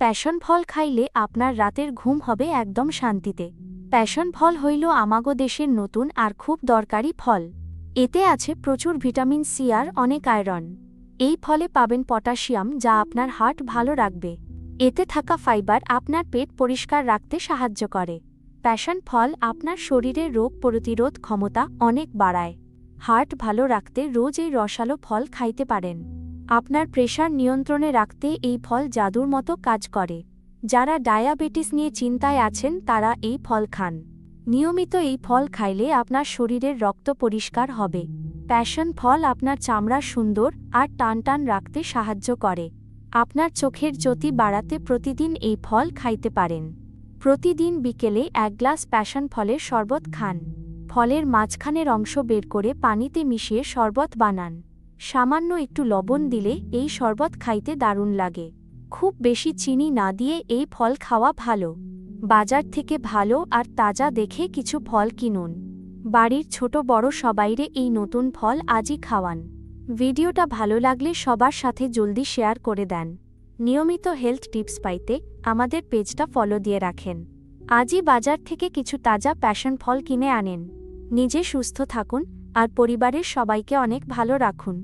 Passion ফল খাইলে আপনার রাতের ঘুম হবে একদম শান্তিতে। প্যাশন ফল হইল আমাগো দেশের নতুন আর খুব দরকারি ফল। এতে আছে প্রচুর ভিটামিন সি আর অনেক আয়রন। এই ফলে পাবেন পটাশিয়াম যা আপনার হার্ট ভালো রাখবে। এতে থাকা ফাইবার আপনার পেট পরিষ্কার রাখতে সাহায্য করে। প্যাশন ফল আপনার শরীরের রোগ প্রতিরোধ ক্ষমতা অনেক বাড়ায়। হার্ট ভালো রাখতে রোজ এই রসালো ফল খাইতে পারেন। আপনার প্রেশার নিয়ন্ত্রণে রাখতে এই ফল জাদুর মতো কাজ করে। যারা ডায়াবেটিস নিয়ে চিন্তায় আছেন, তারা এই ফল খান। নিয়মিত এই ফল খাইলে আপনার শরীরের রক্ত পরিষ্কার হবে। প্যাশন ফল আপনার চামড়া সুন্দর আর টান টান রাখতে সাহায্য করে। আপনার চোখের জ্যোতি বাড়াতে প্রতিদিন এই ফল খাইতে পারেন। প্রতিদিন বিকেলে এক গ্লাস প্যাশন ফলের শরবত খান। ফলের মাঝখানের অংশ বের করে পানিতে মিশিয়ে শরবত বানান। সামান্য একটু লবণ দিলে এই শরবত খাইতে দারুণ লাগে। খুব বেশি চিনি না দিয়ে এই ফল খাওয়া ভালো। বাজার থেকে ভালো আর তাজা দেখে কিছু ফল কিনুন। বাড়ির ছোট বড় সবাইরে এই নতুন ফল আজই খাওয়ান। ভিডিওটা ভালো লাগলে সবার সাথে জলদি শেয়ার করে দেন। নিয়মিত হেলথ টিপস পাইতে আমাদের পেজটা ফলো দিয়ে রাখেন। আজই বাজার থেকে কিছু তাজা প্যাশন ফল কিনে আনেন। নিজে সুস্থ থাকুন আর পরিবারের সবাইকে অনেক ভালো রাখুন।